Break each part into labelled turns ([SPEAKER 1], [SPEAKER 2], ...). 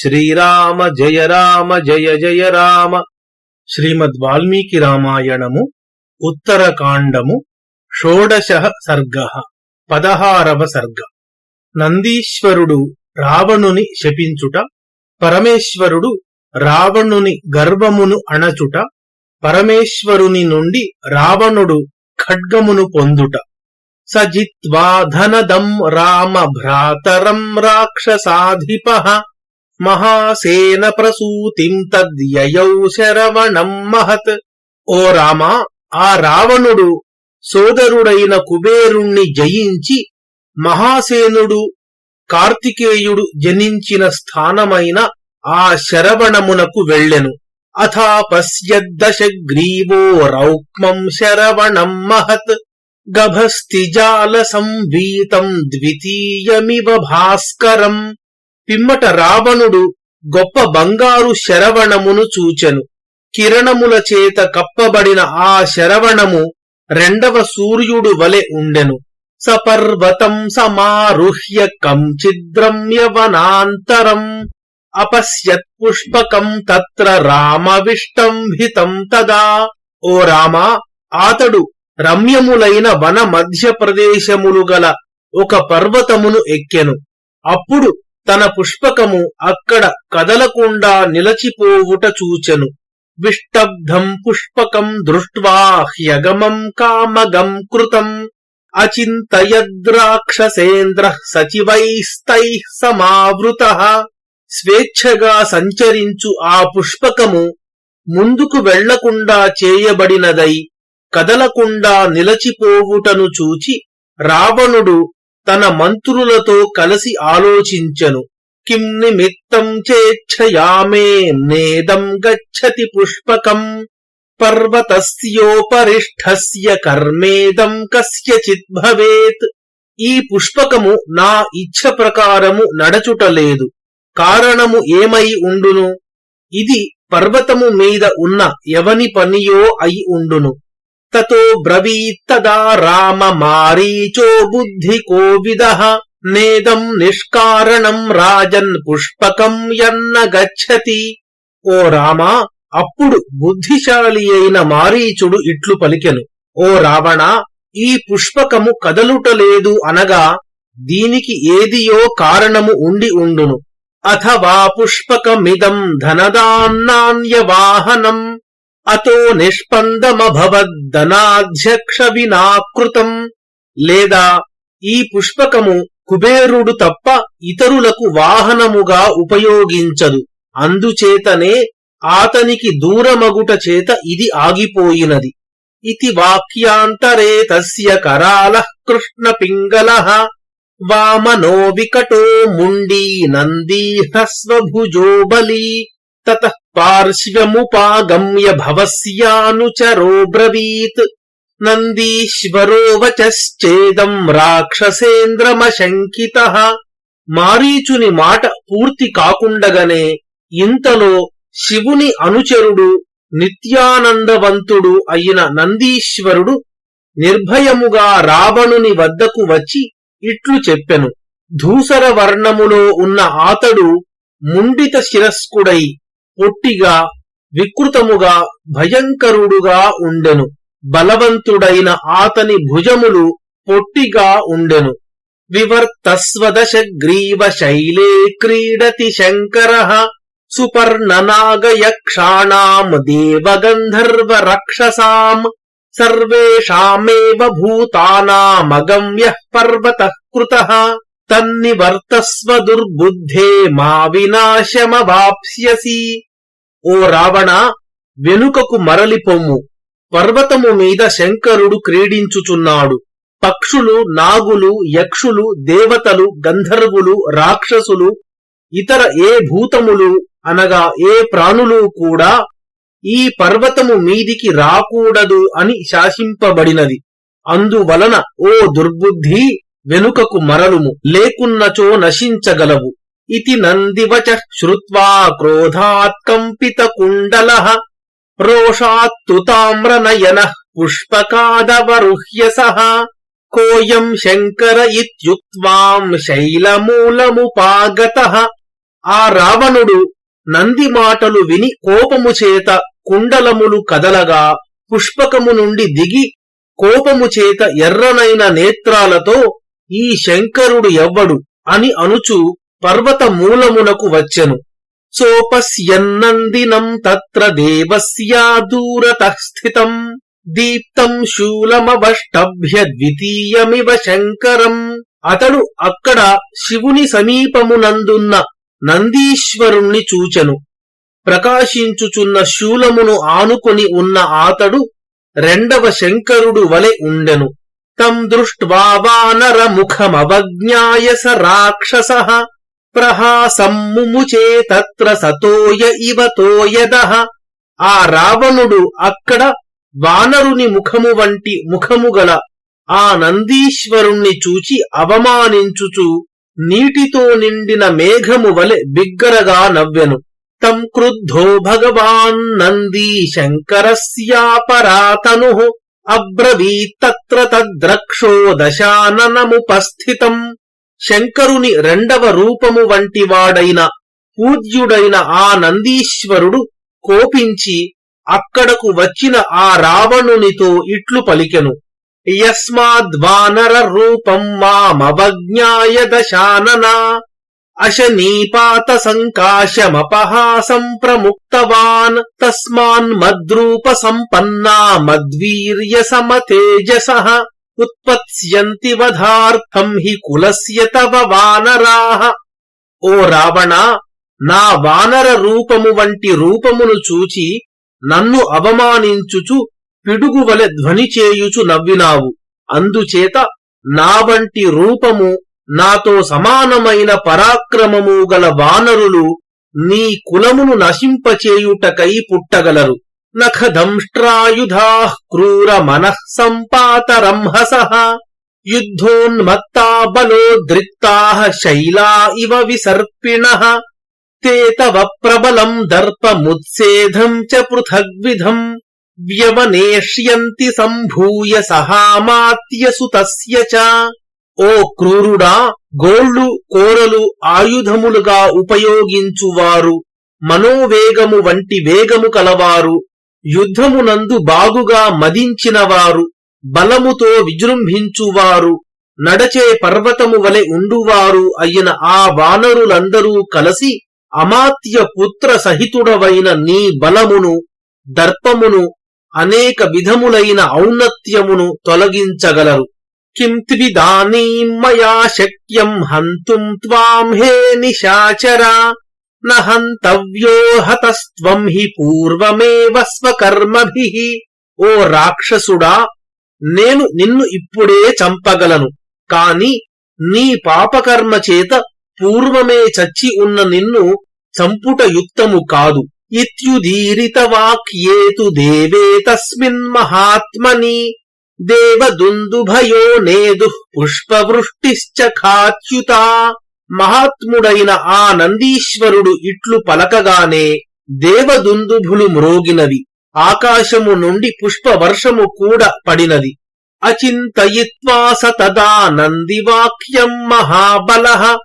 [SPEAKER 1] శ్రీరామ జయ రామ జయ జయ రామ. శ్రీమద్ వాల్మీకి రామాయణము ఉత్తరకాండము షోడశ సర్గ పదహారవ సర్గ. నందీశ్వరుడు రావణుని శపించుట పరమేశ్వరుడు రావణుని గర్వమును అణచుట పరమేశ్వరుని నుండి రావణుడు ఖడ్గమును పొందుట. సజిత్వా ధనదం రామ భ్రాతరం రాక్షసాధిప. మహాసేన ప్రసూతిం తద్యయౌ శరవణం మహత్. ఓ రామా ఆ రావణుడు సోదరుడైన కుబేరుణ్ణి జయించి మహాసేనుడు కార్తికేయుడు జనించిన స్థానమైన ఆ శరవణమునకు వెళ్ళెను. అథా పశ్యద్దశగ్రీవో రౌక్మం శరవణం మహత్. గభస్తిజాల సంవీతం ద్వితీయమివ భాస్కరం. పిమ్మట రావణుడు గొప్ప బంగారు శరవణమును చూచెను. కిరణముల చేత కప్పబడిన ఆ శరవణము రెండవ సూర్యుడు వలె ఉండెను. సపర్వతం సమారుహ్య కంచిద్రమ్యవనాంతరం అపశ్యత్ పుష్పకం తత్ర రామవిష్టంభితం తదా. ఓ రామా ఆతడు రమ్యములైన వన మధ్య ప్రదేశములు గల ఒక పర్వతమును ఎక్కెను. అప్పుడు తన పుష్పకము అక్కడ కదలకుండా నిలచిపోవుట చూచెను. విష్టబ్ధం పుష్పకం దృష్ట్వా హ్యగమం కామగం కృతం. అచింతయద్రాక్షసేంద్ర సచివైస్తై సమావృత. స్వేచ్ఛగా సంచరించు ఆ పుష్పకము ముందుకు వెళ్ళకుండా చేయబడినదై కదలకుండా నిలచిపోవుటను చూచి రావణుడు తన మంత్రులతో కలసి ఆలోచించెను. కిం నిమిత్తం చేచ్ఛయామే నేదం గచ్చతి పుష్పకం. పర్వతస్యోపరిష్ఠస్య కర్మేదం కస్యచిత్ భవేత్. ఈ పుష్పకము నా ఇచ్ఛ ప్రకారము నడచుటలేదు కారణము ఏమై ఉండును? ఇది పర్వతము మీద ఉన్న ఎవని పనియో అయి ఉండును. తతో బ్రవీత్తదా రామ మారీచో బుద్ధి కోవిద నేదం నిష్కారణం రాజన్ పుష్పకం యన్న గచ్చతి. ఓ రామా అప్పుడు బుద్ధిశాలి అయిన మారీచుడు ఇట్లు పలికెను. ఓ రావణ ఈ పుష్పకము కదలుటలేదు అనగా దీనికి ఏదియో కారణము ఉండి ఉండును. అథవా పుష్పకమిదం ధనదాన్నాన్యవాహనం. అతో నిష్పందమభవద్దనాధ్యక్ష వినాకృతం లేదా ఈ పుష్పకము కుబేరుడు తప్ప ఇతరులకు వాహనముగా ఉపయోగించదు. అందుచేతనే ఆతనికి దూరమగుట చేత ఇది ఆగిపోయినది. ఇది వాక్యాంతరే తస్య కరాల కృష్ణ పింగళ వామనో వికటో ముండీ నందీ హ్రస్వభుజో బలీ. తత పార్శ్వముపాగమ్య భవస్యానుచరో బ్రవీత్ నందీశ్వరో వచశ్చేదం రాక్షసేంద్రమశంకిత మారీచుని మాట పూర్తి కాకుండగనే ఇంతలో శివుని అనుచరుడు నిత్యానందవంతుడు అయిన నందీశ్వరుడు నిర్భయముగా రావణుని వద్దకు వచ్చి ఇట్లు చెప్పెను. ధూసర వర్ణములో ఉన్న ఆతడు ముండిత శిరస్కుడై పొట్టిగా వికృతముగా భయంకరుడుగా ఉండెను. బలవంతుడైన ఆతని భుజములు పొట్టిగా ఉండెను. వివర్తస్వదశ గ్రీవ శైలే క్రీడతి శంకర సుపర్ణనాగయక్షాణాం దేవగంధర్వ రక్షసాం సర్వేషామేవ భూతానామగమ్య పర్వత కృత తన్నివర్తస్వ దుర్బుద్ధే మా వినాశమవాప్స్యసి. ఓ రావణ వెనుకకు మరలిపొమ్ము. పర్వతము మీద శంకరుడు క్రీడించుచున్నాడు. పక్షులు నాగులు యక్షులు దేవతలు గంధర్వులు రాక్షసులు ఇతర ఏ భూతములు అనగా ఏ ప్రాణులు కూడా ఈ పర్వతము మీదికి రాకూడదు అని శాసింపబడినది. అందువలన ఓ దుర్బుద్ధి వెనుకకు మరలుము. లేకున్నచో నశించగలవు. ఇతి నందివచ శ్రుత్వా క్రోధాత్ కుండల రోషాత్తు తామ్రనయన పుష్పకాదవరుహ్యస కోయం శంకర ఇత్యుక్త్వాం శైలమూలముపాగత ఆ రావణుడు నంది మాటలు విని కోపము చేత కుండలములు కదలగా పుష్పకము నుండి దిగి కోపము చేత ఎర్రనైన నేత్రాలతో ఈ శంకరుడు ఎవ్వడు అని అనుచు పర్వత మూలమునకు వచ్చెను. సోపస్యన్నందినం తత్ర దేవస్యా దూరత స్థితం దీప్తం శూలమవష్టభ్య ద్వితీయమివ శంకరం. అతడు అక్కడ శివుని సమీపమునందున్న నందీశ్వరుణ్ణి చూచెను. ప్రకాశించుచున్న శూలమును ఆనుకొని ఉన్న ఆతడు రెండవ శంకరుడు వలె ఉండెను. తం దృష్ట్వా వానర స రాక్షస. ప్రహాసమ్ముముచే తత్ర సతోయ ఇవ తోయదహ ఆ రావణుడు అక్కడ వానరుని ముఖము వంటి ముఖము గల ఆ నందీశ్వరుణ్ణి చూచి అవమానించుచు నీటితో నిండిన మేఘము వలె బిగ్గరగా నవ్వెను. తం క్రుద్ధో భగవాన్ నందీ శంకరస్యాపరాతను అబ్రవీత్తత్ర తద్రక్షో దశాననముపస్థితం. శంకరుని రెండవ రూపము వంటి వాడైన పూజ్యుడైన ఆ నందీశ్వరుడు కోపించి అక్కడకు వచ్చిన ఆ రావణునితో ఇట్లు పలికెను. యస్మాద్వానర రూపం మామవజ్ఞాయ దశాననా అశనీపాత సంకాశమపహాసం ప్రముక్తవాన్ తస్మాన్ మద్రూప సంపన్నా మద్వీర్య సమతేజస ఉత్పత్స్యంతి వధార్థం హి కులస్య తవ వానరాహ ఓ రావణ నా వానర రూపము వంటి రూపమును చూచి నన్ను అవమానించుచు పిడుగువలె ధ్వని చేయుచు నవ్వినావు. అందుచేత నా వంటి రూపము నాతో సమానమైన పరాక్రమము గల వానరులు నీ కులమును నశింపచేయుటకై పుట్టగలరు. నఖదంష్ట్రాయుధా క్రూర మనః సంపాతరంహస యుద్ధోన్మత్తా బలోద్రిక్తా శైలా ఇవ విసర్పిణ తే తవ ప్రబలం దర్పముత్సేధం చ పృథగ్విధం వ్యవనేష్యంతి సంభూయ సహామాత్యసుతస్య చ ఓ క్రూరుడా గోళ్ళు కోరలు ఆయుధములుగా ఉపయోగించువారు మనోవేగము వంటి వేగము కలవారు యుద్ధమునందు బాగుగా మదించినవారు బలముతో విజృంభించువారు నడచే పర్వతము వలె ఉండువారు అయిన ఆ వానరులందరూ కలసి అమాత్య పుత్ర సహితుడవైన నీ బలమును దర్పమును అనేక విధములైన ఔన్నత్యమును తొలగించగలరు. కింత్విదానీం మయా శక్యం హంతుం త్వాం హే నిశాచరా. న హంతవ్యో హతస్త్వం హి పూర్వమేవ స్వకర్మభిః. ఓ రాక్షసుడా నేను నిన్ను ఇప్పుడే చంపగలను. కాని నీ పాపకర్మ చేత పూర్వమే చచ్చి ఉన్న నిన్ను చంపుట యుక్తము కాదు. ఇత్యుదీరిత వాక్యేతు దేవే తస్మిన్ మహాత్మని. దేవదుందుభయో నేదు పుష్పవృష్టిశ్చ ఖాచ్యుతా. మహాత్ముడైన ఆ నందీశ్వరుడు ఇట్లు పలకగానే దేవదుందుభులు మ్రోగినవి. ఆకాశము నుండి పుష్పవర్షము కూడా పడినది. అచింతయిత్వా స తదా నందివాక్యం మహాబల.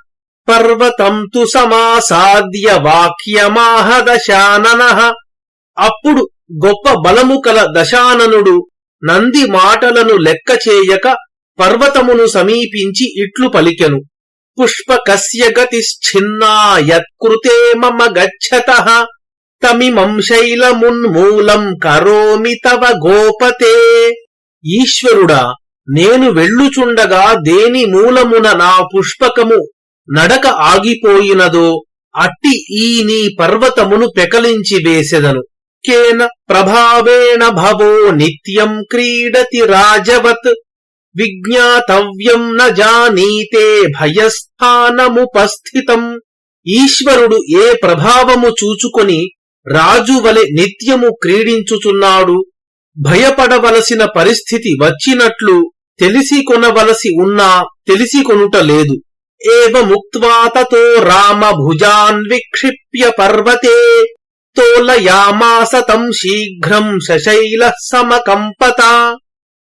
[SPEAKER 1] పర్వతం తు సమాసాద్య వాక్యమాహ దశానన. అప్పుడు గొప్ప బలము కల దశాననుడు నంది మాటలను లెక్క చేయక పర్వతమును సమీపించి ఇట్లు పలికెను. పుష్పకస్య గతిశ్చిన్నా యత్కృతే మమ గచ్చత. తమిమం శైలమున్మూలం కరోమి తవ గోపతే. ఈశ్వరుడా నేను వెళ్ళుచుండగా దేని మూలమున నా పుష్పకము నడక ఆగిపోయినదో అట్టి ఈ నీ పర్వతమును పెకలించి వేసెదను. కేన ప్రభావేణ భవో నిత్యం క్రీడతి రాజవత్. విజ్ఞాతవ్యం న జానీతే భయస్థానముపస్థితం. ఈశ్వరుడు ఏ ప్రభావము చూచుకొని రాజు వలె నిత్యము క్రీడించుచున్నాడు. భయపడవలసిన పరిస్థితి వచ్చినట్లు తెలిసి కొనవలసి ఉన్నా తెలిసి కొనుట లేదు. ఏవ రామ భుజాన్ విక్షిప్య పర్వతే. తోలయామాసతం శీఘ్రం శశైల సమకంపత.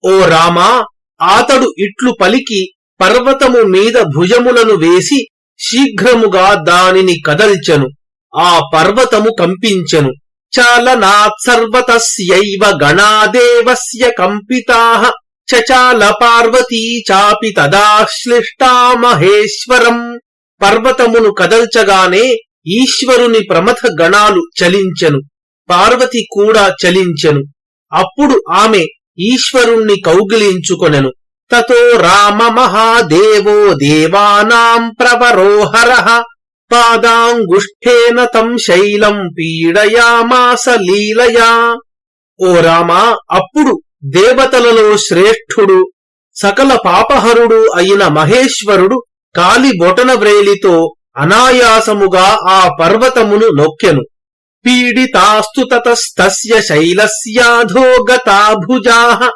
[SPEAKER 1] ఓ రామా ఆతడు ఇట్లు పలికి పర్వతము మీద భుజములను వేసి శీఘ్రముగా దానిని కదల్చెను ఆ పర్వతము కంపించెను. చాలనాత్ సర్వతస్యైవ గణాదేవస్య కంపితాః చచాల పార్వతీ చాపి తదాశ్లిష్టా మహేశ్వరం. పర్వతమును కదల్చగానే ఈశ్వరుని ప్రమథ గణాలు చలించెను పార్వతి కూడా చలించెను. అప్పుడు ఆమె ఈశ్వరుణ్ణి కౌగిలించుకొనెను. తతో రామ మహాదేవో దేవానాం ప్రవరోహర. పాదాంగుష్ఠేన తం శైలం పీడయామాస లీలయా. ఓ రామా అప్పుడు దేవతలలో శ్రేష్ఠుడు సకల పాపహరుడు అయిన మహేశ్వరుడు కాలి బొటన వ్రేలితో అనాయాసముగా ఆ పర్వతమును నొక్కెను. పీడితాస్తు తతస్తస్య శైలస్యాధో గతా భుజాః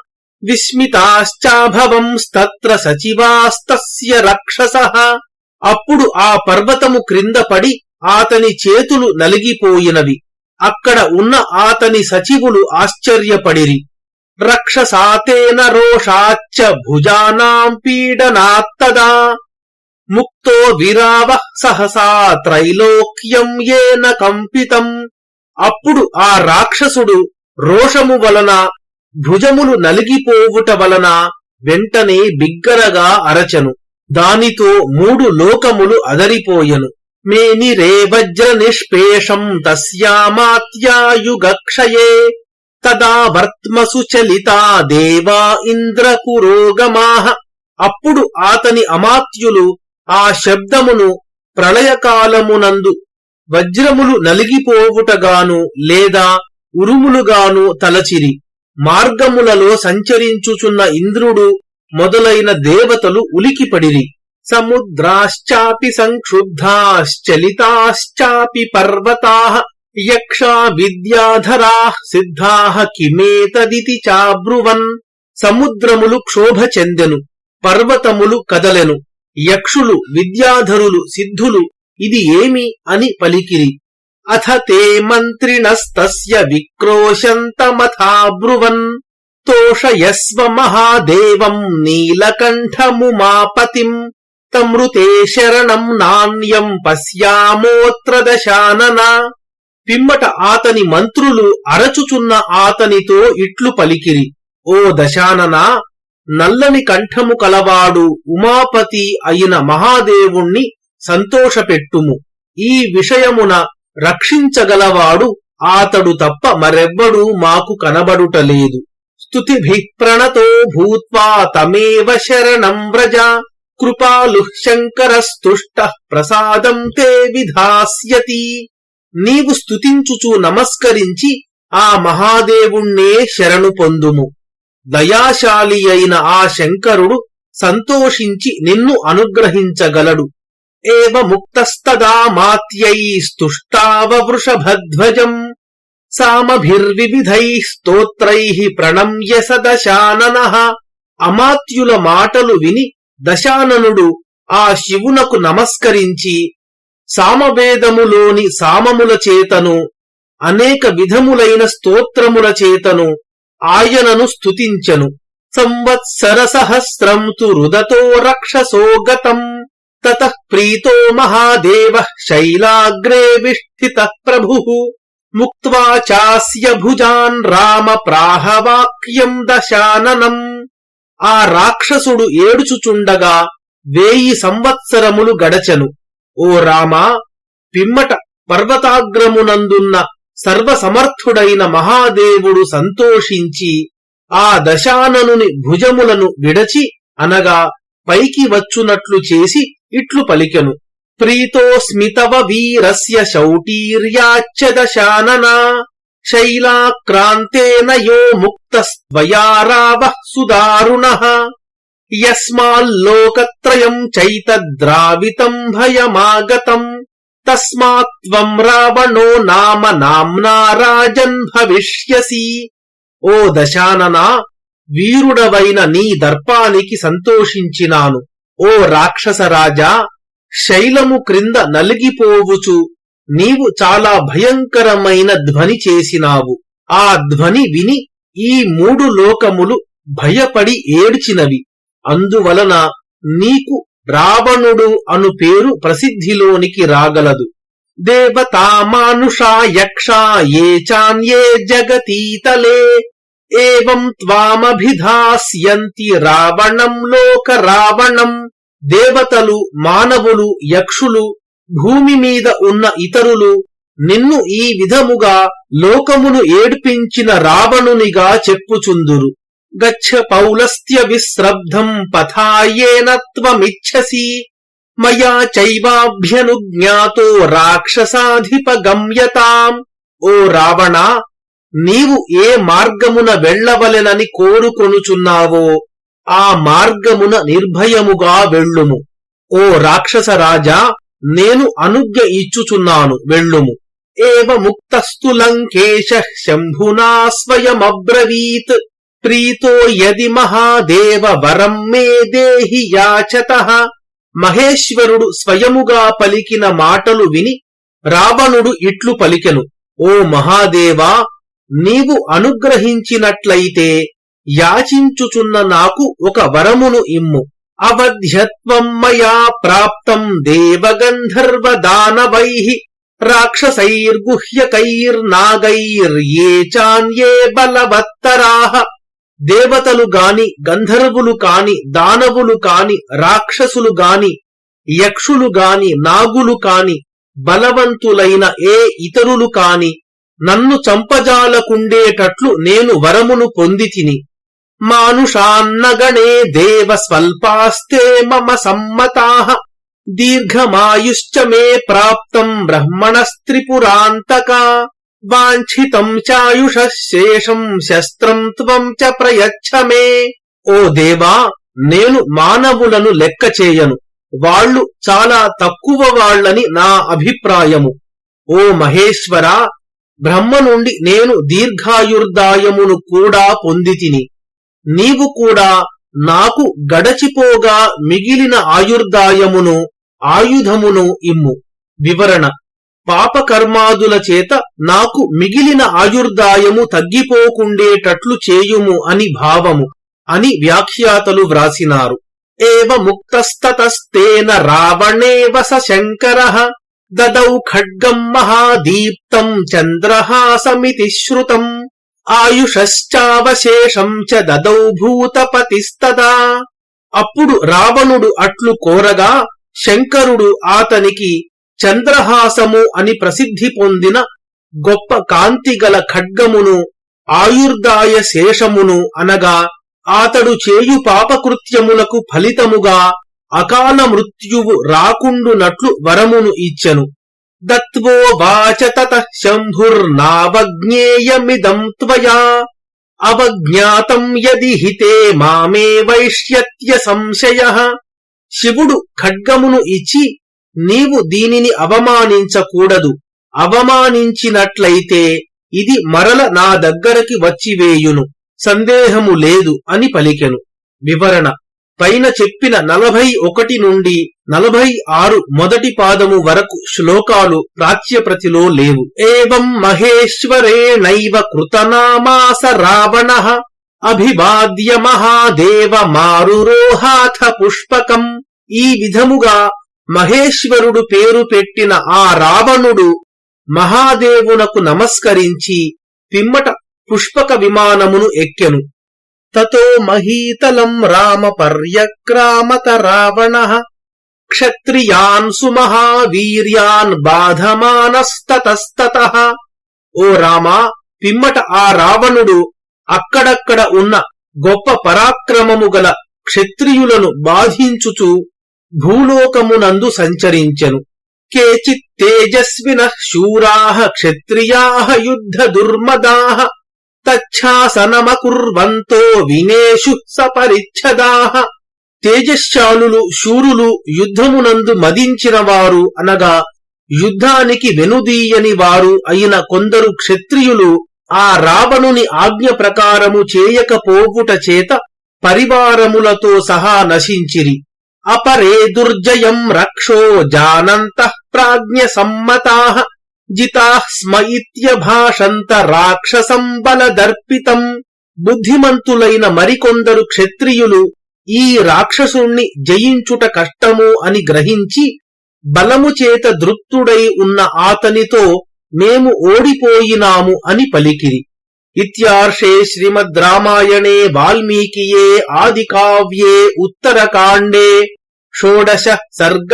[SPEAKER 1] విస్మితాశ్చాభవంస్తత్ర సచివాస్తస్య రక్షసః అప్పుడు ఆ పర్వతము క్రింద పడి ఆతని చేతులు నలిగిపోయినవి. అక్కడ ఉన్న ఆతని సచివులు ఆశ్చర్యపడిరి. రక్షసాతేన రోషాచ్చ భుజానాం పీడనాత్తదా. ముక్తో విరావ సహసా త్రైలోక్యం ఏన కంపితం. అప్పుడు ఆ రాక్షసుడు రోషము వలన భుజములు నలిగిపోవుట వలన వెంటనే బిగ్గరగా అరచను. దానితో మూడు లోకములు అదరిపోయెను. మేని వజ్ర నిష్పేషం తస్యామాత్యాయుగక్షయే. తదా వర్త్మసు చలితా దేవా ఇంద్ర పురోగమాహ. అప్పుడు ఆతని అమాత్యులు ఆ శబ్దమును ప్రళయకాలమునందు వజ్రములు నలిగిపోవుటగాను లేదా ఉరుములుగాను తలచిరి. మార్గములలో సంచరించుచున్న ఇంద్రుడు మొదలైన దేవతలు ఉలికిపడిరి. సముద్రాశ్చాపి సంక్షుబ్ధాశ్చలితాశ్చాపి పర్వతా యక్షా విద్యాధరా సిద్ధా కిమేతదితి చాబ్రువన్. సముద్రములు క్షోభ చెందెను పర్వతములు కదలెను. యక్షులు విద్యాధరులు సిద్ధులు ఇది ఏమి అని పలికిరి. అథ తే మంత్రిణస్తస్య విక్రోశంతమథాబ్రువన్. తోషయస్వ మహాదేవం నీలకంఠముమాపతిం. తమృతే శరణం నాణ్యం పశ్యామోత్ర దశానన. పిమ్మట ఆతని మంత్రులు అరచుచున్న ఆతనితో ఇట్లు పలికిరి. ఓ దశానన నల్లని కంఠము కలవాడు ఉమాపతి అయిన మహాదేవుణ్ణి సంతోషపెట్టుము. ఈ విషయమున రక్షించగలవాడు ఆతడు తప్ప మరెవ్వడూ మాకు కనబడుటలేదు. స్తుతిభిః ప్రణతో భూత్వా తమేవ శరణం వ్రజ. కృపాలు శంకరస్తుష్ట ప్రసాదం తే విధాస్యతి. నీవు స్తుతించుచు నమస్కరించి ఆ మహాదేవుణ్ణే శరణు పొందుము. దయాశాలి అయిన ఆ శంకరుడు సంతోషించి నిన్ను అనుగ్రహించగలడు. ఏవ ముక్తస్తదా మాత్యై స్తుష్టావ వృషభధ్వజం సామభిర్వివిధై స్తోత్రై ప్రణమ్య సదశానన అమాత్యుల మాటలు విని దశాననుడు ఆ శివునకు నమస్కరించి సామవేదములోని సామముల చేతను అనేక విధములైన స్తోత్రముల చేతను ఆయనను స్తుతించను. సంవత్సర సహస్రం తు రుదతో రక్షసోగతం. తతః ప్రీతో మహాదేవ శైలాగ్రే విష్ఠిత ప్రభు ముక్త్వా చాస్య భుజాన్ రామ ప్రాహవాక్యం దశాననం ఆ రాక్షసుడు ఏడుచుచుండగా వేయి సంవత్సరములు గడచను। ఓ రామా పిమ్మట పర్వతాగ్రమునందున్న సర్వసమర్థుడైన మహాదేవుడు సంతోషించి ఆ దశాననుని భుజములను విడచి అనగా పైకి వచ్చునట్లు చేసి ఇట్లు పలికెను. ప్రీతోస్మితవ వీరస్య శౌటీర్యాచ్చదశాననా శైలాక్రాంతేన యో ముక్తస్త్వయారావ సుదారుణ. యస్మాల్లోకత్రయం చైతద్రావితం భయమాగతం. తస్మాత్వం రావణో నామ నామ్నా రాజన్ భవిష్యసి. ఓ దశాననా వీరుడవైన నీ దర్పానికి సంతోషించినాను. ఓ రాక్షసరాజా శైలము క్రింద నలిగిపోవుచు నీవు చాలా భయంకరమైన ధ్వని చేసినావు. ఆ ధ్వని విని ఈ మూడు లోకములు భయపడి ఏడ్చినవి. అందువలన నీకు రావణుడు అను పేరు ప్రసిద్ధిలోనికి రాగలదు. దేవతా మానుషా యక్షా ఏ చాన్యే జగతీతలే. ఏం త్వామభిధాస్యంతి రావణం లోక రావణం దేవతలు మానవులు యక్షులు భూమి మీద ఉన్న ఇతరులు నిన్ను ఈ విధముగా లోకమును ఏడ్పించిన రావణునిగా చెప్పుచుందురు. గచ్చ పౌలస్త్య విశ్రబ్ధం పథాయేన త్వమిచ్చసి మయా చైవాభ్యనుజ్ఞాతో రాక్షసాధిపగమ్యతాం ఓ రావణ నీవు ఏ మార్గమున వెళ్ళవలెనని కోరుకొనుచున్నావో ఆ మార్గమున నిర్భయముగా వెళ్ళుము. ఓ రాక్షస రాజా నేను అనుజ్ఞ ఇచ్చుచున్నాను వెళ్ళుము. ఏవ ముక్తస్తు లంకేశ శంభునా స్వయమబ్రవీత్ ప్రీతో యది మహాదేవ వరం మే దేహి యాచత. మహేశ్వరుడు స్వయముగా పలికిన మాటలు విని రావణుడు ఇట్లు పలికెను. ఓ మహాదేవా నీవు అనుగ్రహించినట్లయితే యాచించుచున్న నాకు ఒక వరమును ఇమ్ము. అవధ్యత్వం మయా ప్రాప్తం దేవగంధర్వ దానవై రాక్షసైర్గుహ్యకైర్నాగైర్యే చాన్యే బలవత్తరాహ దేవతలు గాని గంధర్వులు కాని దానవులు కాని రాక్షసులు గాని యక్షులు గాని నాగులు కాని బలవంతులైన ఏ ఇతరులు కాని నన్ను చంపజాలకుండేటట్లు నేను వరమును పొందితిని. మానుషాన్నగణే దేవ స్వల్పాస్తే మమ సమ్మతాః. దీర్ఘమాయుశ్చ మే ప్రాప్తం బ్రహ్మణస్త్రిపురాంతకా. వాంఛితం చాయుష శేషం శస్త్రం త్వం చ ప్రయచ్చ మే. ఓ దేవా నేను మానవులను లెక్క చేయను. వాళ్ళు చాలా తక్కువ వాళ్ళని నా అభిప్రాయము. ఓ మహేశ్వరా బ్రహ్మ నుండి నేను దీర్ఘాయుర్దాయమును కూడా పొందితిని. నీవు కూడా నాకు గడచిపోగా మిగిలిన ఆయుర్దాయమును ఆయుధమును ఇమ్ము. వివరణ. పాపకర్మాదుల చేత నాకు మిగిలిన ఆయుర్దాయము తగ్గిపోకుండేటట్లు చేయుము అని భావము అని వ్యాఖ్యాతలు వ్రాసినారు. ఏవ ముక్తస్తతస్తేన రావణేవ శంకర దదౌ ఖడ్గం మహాదీప్తం చంద్రహాసమితి శ్రుతం ఆయుషశ్చావశేషం చ దదౌ భూతపతిస్తదా అప్పుడు రావణుడు అట్లు కోరగా శంకరుడు ఆతనికి చంద్రహాసము అని ప్రసిద్ధి పొందిన గొప్ప కాంతిగల ఖడ్గమును ఆయుర్దాయ శేషమును అనగా ఆతడు చేయు పాపకృత్యములకు ఫలితముగా అకాల మృత్యువు రాకుండునట్లు వరమును ఇచ్చెను. దత్వో వాచ తత శంభుర్నావజ్ఞేయమిదం త్వయా. అవజ్ఞాతం యది హితే మామే వైష్యత్య సంశయ. శివుడు ఖడ్గమును ఇచ్చి నీవు దీనిని అవమానించకూడదు. అవమానించినట్లయితే ఇది మరల నా దగ్గరకి వచ్చివేయును. సందేహము లేదు అని పలికెను. వివరణ పైన చెప్పిన నలభై ఒకటి నుండి నలభై ఆరు మొదటి పాదము వరకు శ్లోకాలు ప్రాచ్యప్రతిలో లేవు. ఏం మహేశ్వరేణైవ కృతనామాస రావణ అభివాద్య మహాదేవ మారురోహాథ పుష్పకం. ఈ విధముగా మహేశ్వరుడు పేరు పెట్టిన ఆ రావణుడు మహాదేవునకు నమస్కరించి పిమ్మట పుష్పక విమానమును ఎక్కెను. తతో మహీతలం రామ పర్యక్రామత రావణ క్షత్రియాన్ సుమహావీర్యాన్ బాధమానస్తతస్తత ఓ రామా పిమ్మట ఆ రావణుడు అక్కడక్కడ ఉన్న గొప్ప పరాక్రమము గల క్షత్రియులను బాధించుచు భూలోకమునందు సంచరించెను. కేచిత్ తేజస్విన శూరా క్షత్రియా యుద్ధ దుర్మదా। తచ్ఛాసనమకుర్వంతో వినేషు సపరిచ్ఛదా. తేజశ్శాలులు శూరులు యుద్ధమునందు మదించిన వారు అనగా యుద్ధానికి వెనుదీయని వారు అయిన కొందరు క్షత్రియులు ఆ రావణుని ఆజ్ఞ ప్రకారము చేయకపోవుట చేత పరివారములతో సహా నశించిరి. అపరే దుర్జయం రక్షో జానంత ప్రాజ్ఞ సమ్మతా జితా స్మ ఇత్యభాషంత రాక్షసం బలదర్పితం బుద్ధిమంతులైన మరికొందరు క్షత్రియులు ఈ రాక్షసుణ్ణి జయించుట కష్టము అని గ్రహించి బలము చేత దృప్తుడై ఉన్న ఆతనితో మేము ఓడిపోయినాము అని పలికిరి. ఇత్యార్షే శ్రీమద్ రామాయణే వాల్మీకియే ఆది కావ్యే ఉత్తరకాండే షోడశ సర్గ.